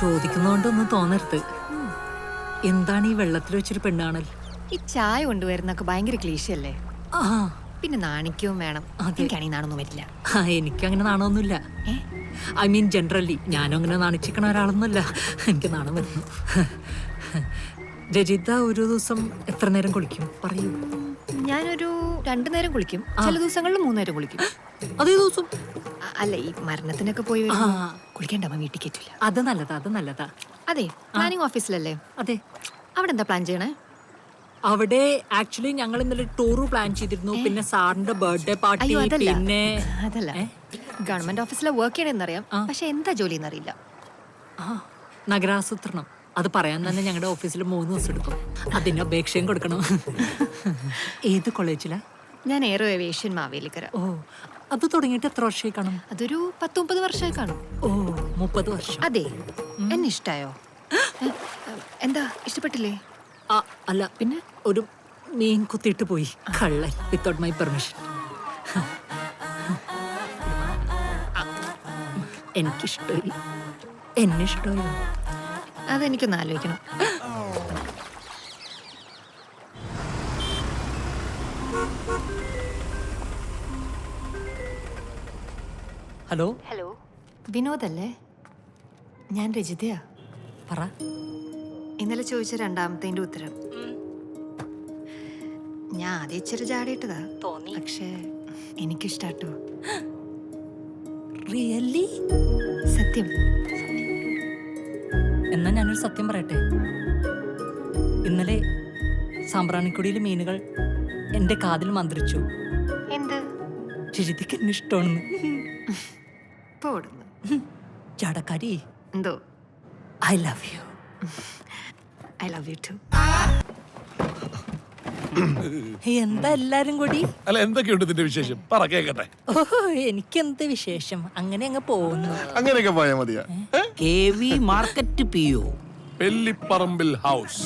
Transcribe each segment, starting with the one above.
ചോദിക്കുന്നോണ്ടൊന്നും തോന്നരുത്. എന്താണ് ഈ വെള്ളത്തിൽ വെച്ചൊരു പെണ്ണാണൽ? ഈ ചായ കൊണ്ടുവരുന്നൊക്കെ ഭയങ്കര ക്ലീശയല്ലേ? ആ. പിന്നെ നാണിക്കവും വേണം. എനിക്കാണെങ്കിൽ നാണൊന്നും വരില്ല. ആ, എനിക്കങ്ങനെ നാണമൊന്നുമില്ല. ഐ മീൻ ജനറലി ഞാനും അങ്ങനെ നാണിച്ചിക്കണ ഒരാളൊന്നുമല്ല. എനിക്ക് നാണം വരുന്നു രജിത ഒരു ദിവസം എത്ര നേരം കുളിക്കും? പറയൂ. ഞാനൊരു രണ്ടു നേരം കുളിക്കും. ചില ദിവസങ്ങളിൽ മൂന്ന് നേരം കുളിക്കും. അതേ ദിവസം? അല്ല ഈ മരണത്തിനൊക്കെ പോയി വരുമ്പോ കുളിക്കേണ്ട അമ്മ വീട്ടിൽ കയറ്റില്ല അത് നല്ലതാ അത് നല്ലതാ. അതെ പ്ലാനിങ് ഓഫീസിലല്ലേ അതെ. അവിടെ എന്താ പ്ലാൻ ചെയ്യണേ? അവിടെ ആക്ച്വലി ഞങ്ങൾ ഇന്നലെ ടൂർ പ്ലാൻ ചെയ്തിരുന്നു. പിന്നെ സാറിന്റെ ബർത്ത്ഡേ പാർട്ടി അയ്യോ അതല്ല. പിന്നെ അതല്ല. ഗവൺമെന്റ് ഓഫീസിലെ വർക്ക് ചെയ്യണമെന്നറിയാം പക്ഷെ എന്താ ജോലി എന്നറിയില്ല. ആ നഗരാസൂത്രണം. അത് പറയാൻ തന്നെ ഞങ്ങളുടെ ഓഫീസിൽ മൂന്ന് ദിവസം എടുക്കും. അതിന് അപേക്ഷയും കൊടുക്കണം. ഏത് കോളേജിലാ ഞാൻ എയറോ ഏവിയേഷൻ മാവേലിക്കര. ഓ അത് തുടങ്ങിയിട്ട് എത്ര വർഷമായി കാണും അതൊരു പത്ത് മുപ്പത് വർഷമായി കാണും ഓ മുപ്പത് വർഷം. അതെ. എന്നെ ഇഷ്ടായോ? എന്താ ഇഷ്ടപ്പെട്ടില്ലേ? ആ അല്ല പിന്നെ ഒരു മീൻ കുത്തിയിട്ട് പോയി. കള്ളൻ വിത്തൗട്ട് മൈ പെർമിഷൻ എനിക്കിഷ്ടമായി എന്നെ ഇഷ്ടമായി അതെനിക്കൊന്ന് ആലോചിക്കണം. Hello hello വിനോദല്ലേ? ഞാൻ രജിതയാ. പറ. ഇന്നലെ ചോദിച്ച രണ്ടാമത്തേന്റെ ഉത്തരം. ഞാൻ ആദ്യം ഇച്ചിരി ചാടിയിട്ടതാ. തോന്നി. പക്ഷേ എനിക്കിഷ്ടാട്ടോ. റിയലി സത്യം. എന്നാ ഞാനൊരു സത്യം പറയട്ടെ? ഇന്നലെ സാമ്പ്രാണിക്കുടിയിലെ മീനുകൾ എന്റെ കാതിൽ മന്ത്രിച്ചു. എന്ത്? ചിരിതിക്ക് എന്നെ ഇഷ്ടമാണെന്ന്. പോടുന്നു ചാടക്കാരി എന്തോ? I love you I love you too എന്താ എല്ലാരും കൂടി? അല്ല എന്തൊക്കെയുണ്ട് ഇതിന്റെ വിശേഷം? പറ കേക്കട്ടെ. ഓഹോ എനിക്കെന്ത് വിശേഷം? അങ്ങനെ അങ്ങ് പോകുന്നു. അങ്ങനെയൊക്കെ പോയാ മതിയാ? K V market P O. Pellipparambil house.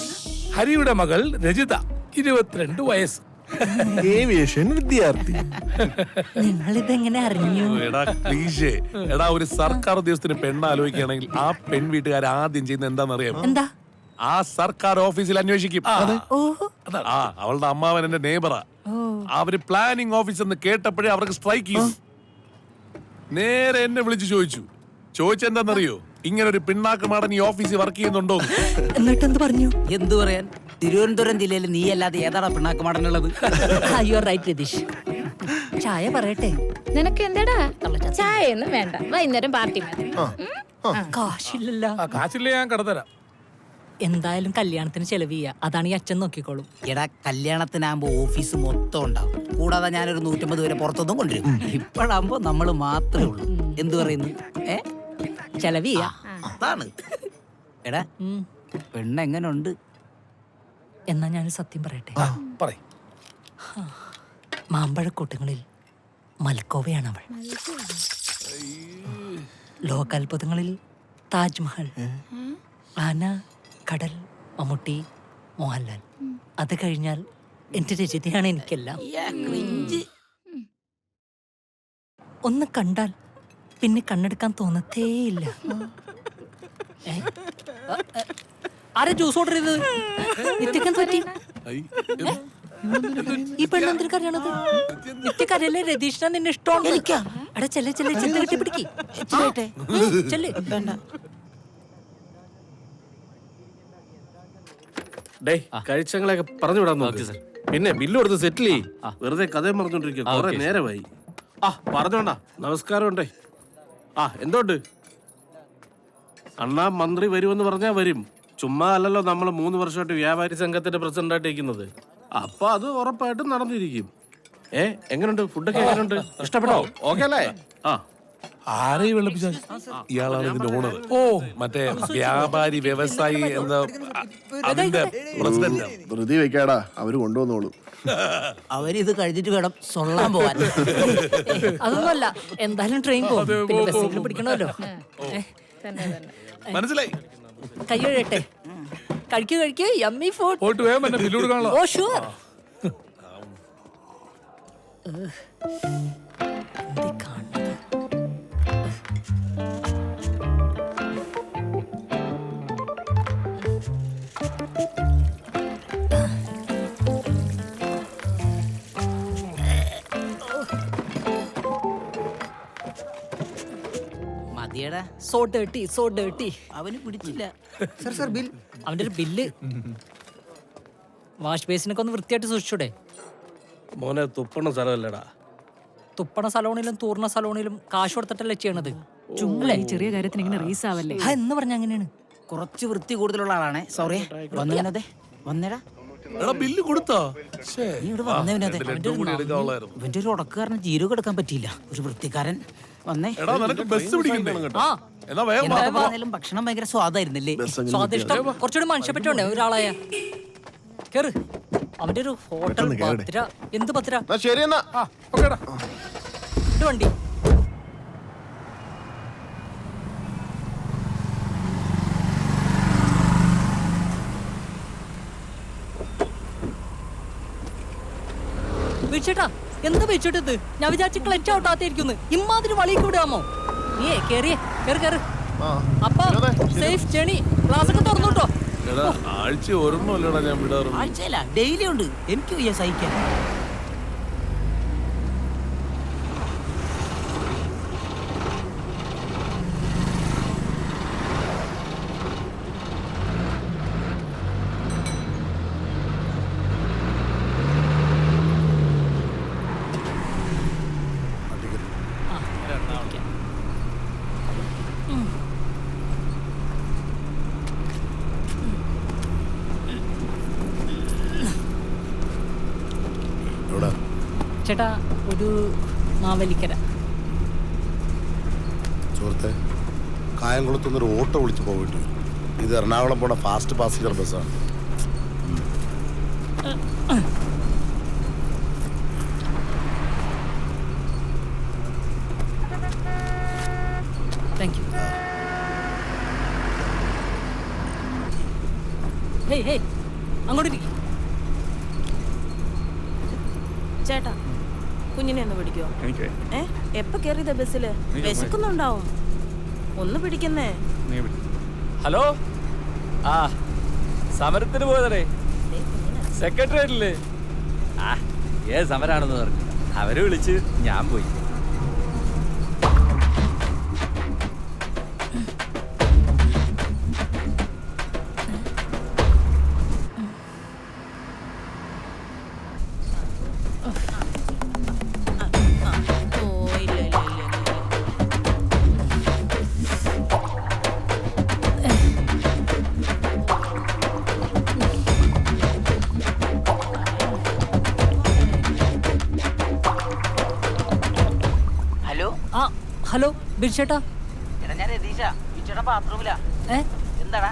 ഹരിയുടെ മകൾ രജിത ഇരുപത്തിരണ്ട് വയസ്സ്. ഏവിയേഷൻ വിദ്യാർത്ഥി. നിങ്ങൾ ഇതെങ്ങനെ അറിഞ്ഞു? എടാ ക്ലീശേ. എടാ ഒരു സർക്കാർ ഉദ്യോഗസ്ഥന് പെണ്ണ് ആലോചിക്കുകയാണെങ്കിൽ ആ പെൺ വീട്ടുകാർ ആദ്യം ചെയ്യുന്ന എന്താണെന്നറിയാം എന്താ? ആ സർക്കാർ ഓഫീസിൽ അന്വേഷിക്കും. ഓഹോ ആ അവളുടെ അമ്മാവൻ എന്റെ നെയ്ബറാ അവർ പ്ലാനിങ് ഓഫീസ് എന്ന് കേട്ടപ്പോഴേ അവർക്ക് സ്ട്രൈക്ക് ചെയ്യും നേരെ എന്നെ വിളിച്ചു ചോദിച്ചു. ചോദിച്ചെന്താന്നറിയോ ഇങ്ങനെ ഒരു പിണ്ണാക്ക് മാടൻ ഈ ഓഫീസിൽ വർക്ക് ചെയ്യുന്നുണ്ടോ എന്നിട്ട് എന്ത് പറഞ്ഞു? എന്തു പറയാൻ? തിരുവനന്തപുരം ജില്ലയിൽ നീ അല്ലാതെ ഏതാണ് പിണ്ണാക്കുമാടനുള്ളത് അയ്യോ റൈറ്റ് രതീഷ്. ചായ പറയട്ടെ. നിനക്ക് എന്താടാ? ചായ. ഒന്നും വേണ്ട. വൈകുന്നേരം പാർട്ടി മതി. കാശില്ലല്ലോ. കാശില്ലേ ഞാൻ കടത്തരാം. എന്തായാലും കല്യാണത്തിന് ചെലവ് ചെയ്യാ. അതാണ് ഈ അച്ഛൻ നോക്കിക്കോളും. എടാ കല്യാണത്തിനാകുമ്പോ ഓഫീസ് മൊത്തം ഉണ്ടാവും. കൂടാതെ ഞാനൊരു നൂറ്റമ്പത് പേരെ പുറത്തൊന്നും കൊണ്ടുവരും. ഇപ്പോഴാകുമ്പോ നമ്മൾ മാത്രമേ ഉള്ളൂ. എന്തു പറയുന്നു? ഏ? ചെലവ് ചെയ്യാ. അതാണ്. എടാ ഉം. എന്നാ ഞാൻ സത്യം പറയട്ടെ? പറയ്. മാമ്പഴക്കൂട്ടങ്ങളിൽ മൽക്കോവയാണ് അവൾ ലോകാത്ഭുതങ്ങളിൽ താജ്മഹൽ. ആന കടൽ മമ്മൂട്ടി മോഹൻലാൽ. അത് കഴിഞ്ഞാൽ എന്റെ രചിതയാണ് എനിക്കെല്ലാം. ഒന്ന് കണ്ടാൽ പിന്നെ കണ്ണെടുക്കാൻ തോന്നത്തേയില്ല. ആരാ ജ്യൂസ് ഓർഡർ ചെയ്തത്? നിത്യക്കെന്ത് പറ്റി? ഈ പെണ്ണെന്തിനു കരയണത് നിത്യ കരയല്ലേ രതീഷിനെ നിന്നെ ഇഷ്ടമാണ് എടാ ചെല്ലെ ചെല്ലെ ചെന്ന് കെട്ടി പിടിക്കട്ടെ ചെല്ലെ. വേണ്ട. ഡേ കഴിച്ചങ്ങളെയൊക്കെ പറഞ്ഞു വിടാൻ നോക്ക്. പിന്നെ ബില്ല് കൊടുത്ത് സെറ്റിൽ ചെയ്യ്. വെറുതെ കഥയും പറഞ്ഞോണ്ടിരിക്കും കുറെ നേരമായി. ആ പറഞ്ഞോണ്ടാ. നമസ്കാരം ഉണ്ടേ. ആ എന്തോണ്ട്? അണ്ണാ മന്ത്രി വരുമെന്ന് പറഞ്ഞാ വരും. ചുമ്മാ അല്ലല്ലോ നമ്മൾ മൂന്ന് വർഷമായിട്ട് വ്യാപാരി സംഘത്തിന്റെ പ്രസിഡന്റ് ആയിട്ട് ഇരിക്കുന്നത്. അപ്പൊ അത് ഉറപ്പായിട്ടും നടന്നിരിക്കും. ഏ എങ്ങനെയുണ്ട് ഫുഡൊക്കെ എങ്ങനെയുണ്ട് ഇഷ്ടപ്പെട്ടോ? ഓക്കെ അല്ലേ? ആ. ആരെ വെള്ളപ്പിച്ച ഇയാളാണ് ഇതിന്റെ ഓണർ ഓ മറ്റേ വ്യാപാരി വ്യവസായി എന്ന അതിന്റെ പ്രസിഡന്റ് ധൃതി വെക്കാടാ അവർ കൊണ്ടുവന്നോളൂ. അവരിത് കഴിഞ്ഞിട്ട് വേണം സൊള്ളാൻ പോവാൻ. അതൊന്നുമല്ല എന്തായാലും ട്രെയിൻ പോകും പിന്നെ ബസ്സിൽ പിടിക്കണമല്ലോ. മനസ്സിലായി? കൈ കഴുകട്ടെ കഴിക്കൂ കഴിക്കൂ യമ്മി ഫുഡ് പോയിട്ട് വേഗം എന്നെ ബില്ല് കൊടുക്കാനുള്ള ഓ ഷുവർ എന്താടാ സോ ഡേട്ടി സോ ഡേട്ടി അവന് പിടിച്ചില്ല. സർ സർ ബിൽ അവന്റെ ഒരു ബില്ല് വാഷ് ബേസിനൊക്കെ ഒന്ന് വൃത്തിയായിട്ട് സൂക്ഷിച്ചൂടെ? മോനെ തുപ്പണ സ്ഥലമല്ലടാ. തുപ്പണ സലോണിലും തൂർണ സലോണിലും കാശ് കൊടുത്തിട്ടല്ലേ ചെയ്യണത്? ചുമ്മാ ഈ ചെറിയ കാര്യത്തിന് ഇങ്ങനെ റീസ് ആവല്ലേ ആ, എന്ന് പറഞ്ഞ അങ്ങനെയാണ്. കുറച്ച് വൃത്തി കൂടുതലുള്ള ആളാണേ. സോറി വന്നവനതെ വന്നേടാ. എടാ ബില്ല് കൊടുത്താ. നീ ഇവിടെ വന്നവനതെ ഇവന്റെ ഒരു ഉടക്കുകാരന് ജീരകം എടുക്കാൻ പറ്റിയില്ല. ഒരു വൃത്തിക്കാരൻ. വന്നേ. എടാ നിനക്ക് ബസ് ആ. എന്നാ വേഗം വാ. എന്താ പറഞ്ഞാലും ഭക്ഷണം ഭയങ്കര സ്വാദായിരുന്നില്ലേ? സ്വാദിഷ്ടം. കുറച്ചുകൂടി മനുഷ്യപ്പറ്റുണ്ടേ ഒരാളായ. കേറ്. അവന്റെ ഒരു ഹോട്ടൽ പെട്ടെന്ന് കേറ്. പത്തിര എന്ത് പത്തിര എന്നാ ശരി എന്നാ. ഇത് വണ്ടി. വീഴ്ചേട്ടാ എന്താ വെച്ചിട്ടത്? ഞാൻ വിചാരിച്ച ക്ലച്ച് ഔട്ടാത്തിരിക്കുന്നു ഇമ്മാതിരി വളിക്ക് വിടാമോ നീ കേറിയേ കേറി കേറി അപ്പൊ സേഫ് ജേണി ക്ലാസ് ഒക്കെ തുറന്നുട്ടോ. എടാ ആഴ്ച ഒരെണ്ണമല്ലടാ ഞാൻ വിടാറുണ്ട് ആഴ്ചയില്ല ഡെയിലി ഉണ്ട്. എനിക്ക് സഹിക്കാൻ. ചേട്ടാ ഒരു മാവലിക്കര സുഹൃത്തെ കായംകുളത്തുനിന്ന് ഒരു ഓട്ടോ വിളിച്ച് പോയിട്ട്. ഇത് എറണാകുളം പോണ ഫാസ്റ്റ് പാസഞ്ചർ ബസ്സാണ് താങ്ക് യു ഹേയ് ഹേയ് അങ്ങോട്ട്. ചേട്ടാ കുഞ്ഞിനെ ഒന്ന് പിടിക്കോ ഏ? എപ്പ കേറിയതാ ബസ്സിൽ? വിശക്കുന്നുണ്ടാവും. ഒന്ന് പിടിക്കുന്നേ. ഹലോ? ആ സമരത്തിന് പോയതേ സെക്രട്ടേറിയറ്റിൽ. ആ ഏത് സമരാണെന്ന് പറഞ്ഞു അവർ വിളിച്ച് ഞാൻ പോയി. ഹലോ ബിർഷേട്ടാ എടാ ഞാൻ രതീഷ വിച്ചേട്ട ബാത്റൂമിലാ. എന്താടാ?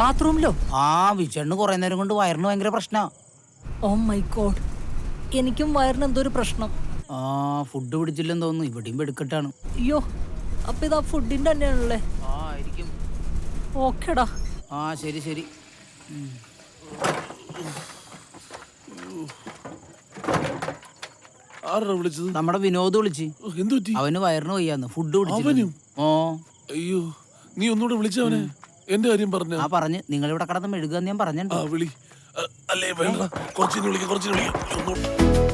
ബാത്റൂമിലോ? ആ വിച്ചേട്ടന് കുറെ നേരം കൊണ്ട് വയറിന് ഭയങ്കര പ്രശ്ന. ഓ മൈ ഗോഡ് എനിക്കും വയറിന് എന്തോ ഒരു പ്രശ്നം. ആ ഫുഡ് പിടിച്ചില്ലെന്ന് തോന്നുന്നു. ഇവിടെയും എടുക്കട്ടാണ് അയ്യോ അപ്പൊ ഇതാ ഫുഡിന്റെ തന്നെയാണല്ലേ? ആ ഓക്കേടാ ആ ശരി ശരി. ആരാ വിളിച്ചത്? നമ്മുടെ വിനോദ് വിളിച്ച്. ഓ, എന്ത് പറ്റി? അവന് വയറിന് വയ്യാന്ന്. ഫുഡ് വിളിച്ചു അവനും? ഓ. അയ്യോ നീ ഒന്നുകൂടെ വിളിച്ചവനെ എന്റെ കാര്യം പറഞ്ഞു. ആ പറഞ്ഞ്. നിങ്ങൾ ഇവിടെ കടന്ന് മെഴുകുക ഞാൻ പറഞ്ഞിട്ടുണ്ട്. ആ വിളി. അല്ലേ വേണ്ട. കുറച്ചിന് വിളിക്കാം കുറച്ചിന് വിളിക്കാം.